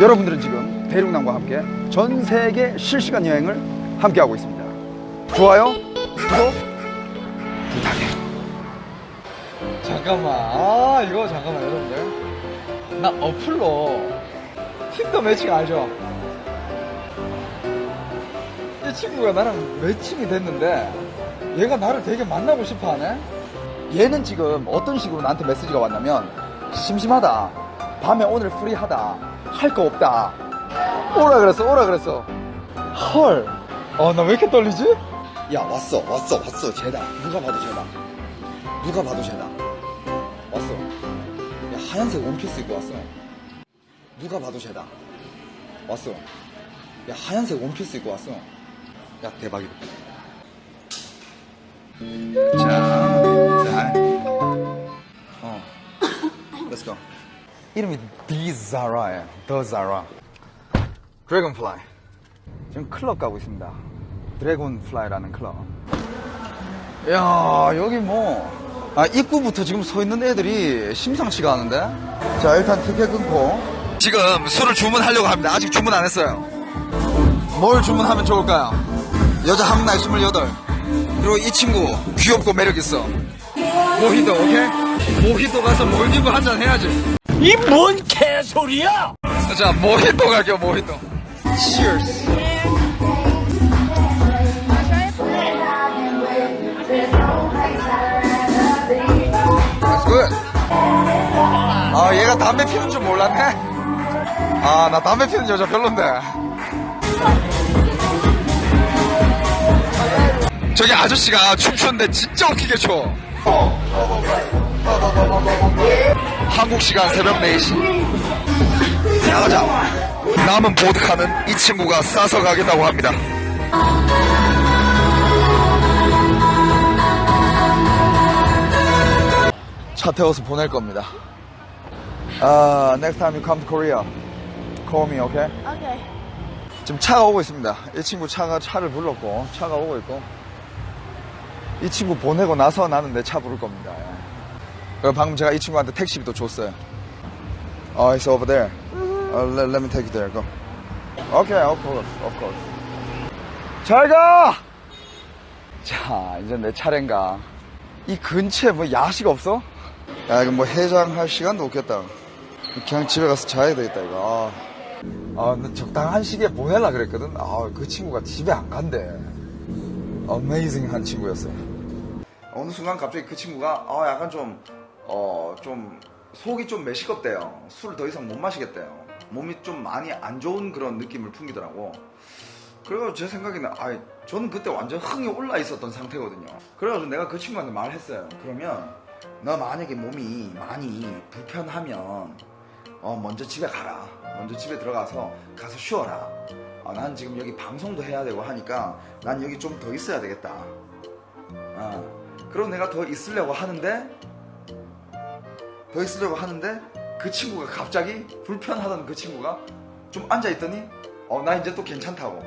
여러분들은 지금 대륙남과 함께 전 세계 실시간 여행을 함께 하고 있습니다. 좋아요, 구독 부탁해. 잠깐만 아 이거 잠깐만 여러분들 나 어플로 틴더 매칭 알죠? 이 친구가 나랑 매칭이 됐는데 얘가 나를 되게 만나고 싶어 하네? 얘는 지금 어떤 식으로 나한테 메시지가 왔냐면 심심하다. 밤에 오늘 프리하다. 할 거 없다. 오라 그랬어, 오라 그랬어. 헐. 어, 나왜 이렇게 떨리지? 야 왔어, 왔어, 왔어. 쟤다. 누가 봐도 쟤다. 누가 봐도 쟤다. 왔어. 야 하얀색 원피스 입고 왔어. 누가 봐도 쟤다. 왔어. 야 하얀색 원피스 입고 왔어. 야 대박이다. 자, 자, 이름이 The Zara. 드래곤플라이. 지금 클럽 가고 있습니다. 드래곤플라이라는 클럽. 야 여기 뭐, 아, 입구부터 지금 서 있는 애들이 심상치가 않은데? 자, 일단 티켓 끊고. 지금 술을 주문하려고 합니다. 아직 주문 안 했어요. 뭘 주문하면 좋을까요? 여자 한 나이 28. 그리고 이 친구 귀엽고 매력있어. 모히또, 오케이? 모히또 가서 몰디브 한잔 해야지. 이 뭔 개소리야! 자, 모히또 갈게요, 모히또. Cheers. 아, 얘가 담배 피는 줄 몰랐네? 아, 나 담배 피는 여자 별론데. 저기 아저씨가 춤추는데 진짜 웃기게 춰. 한국 시간 새벽 4시. 나가자. 남은 보드카는 이 친구가 싸서 가겠다고 합니다. 차 태워서 보낼 겁니다. 아, next time you come to Korea, call me, okay? Okay. 지금 차가 오고 있습니다. 이 친구 차가 차를 불렀고, 차가 오고 있고, 이 친구 보내고 나서 나는 내 차 부를 겁니다. 방금 제가 이 친구한테 택시비도 줬어요. Oh, it's over there. Uh, let, let me take you there. Go. Okay, of course, of course. 잘 가! 자, 이제 내 차례인가. 이 근처에 뭐 야식 없어? 야, 이거 뭐 해장할 시간도 없겠다. 그냥 집에 가서 자야 되겠다, 이거. 아, 아, 나 적당한 시기에 보내려 그랬거든. 아, 그 친구가 집에 안 간대. 어메이징한 친구였어요. 어느 순간 갑자기 그 친구가 아, 약간 좀, 어, 좀 속이 좀 메시껍대요. 술을 더 이상 못 마시겠대요. 몸이 좀 많이 안 좋은 그런 느낌을 풍기더라고. 그래가지고 제 생각에는 아, 저는 그때 완전 흥이 올라 있었던 상태거든요. 그래가지고 내가 그 친구한테 말했어요. 그러면 너 만약에 몸이 많이 불편하면 어, 먼저 집에 가라. 먼저 집에 들어가서 가서 쉬어라. 어, 난 지금 여기 방송도 해야 되고 하니까 난 여기 좀 더 있어야 되겠다. 어, 그럼 내가 더 있으려고 하는데 더 있으려고 하는데 그 친구가 갑자기 불편하던 그 친구가 좀 앉아 있더니 어 나 이제 또 괜찮다고.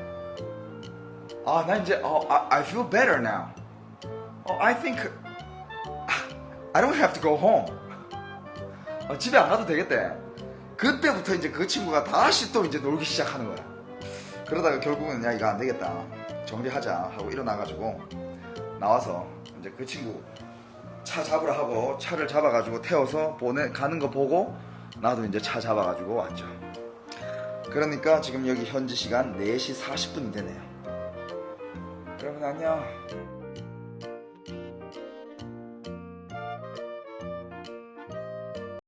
아 나 이제 어 I, I feel better now. 어 I think I don't have to go home. 어, 집에 안 가도 되겠대. 그때부터 이제 그 친구가 다시 또 이제 놀기 시작하는 거야. 그러다가 결국은 야 이거 안 되겠다. 정리하자 하고 일어나가지고 나와서 이제 그 친구 차 잡으라 하고 차를 잡아가지고 태워서 보내 가는 거 보고 나도 이제 차 잡아가지고 왔죠. 그러니까 지금 여기 현지 시간 4시 40분이 되네요. 여러분 안녕.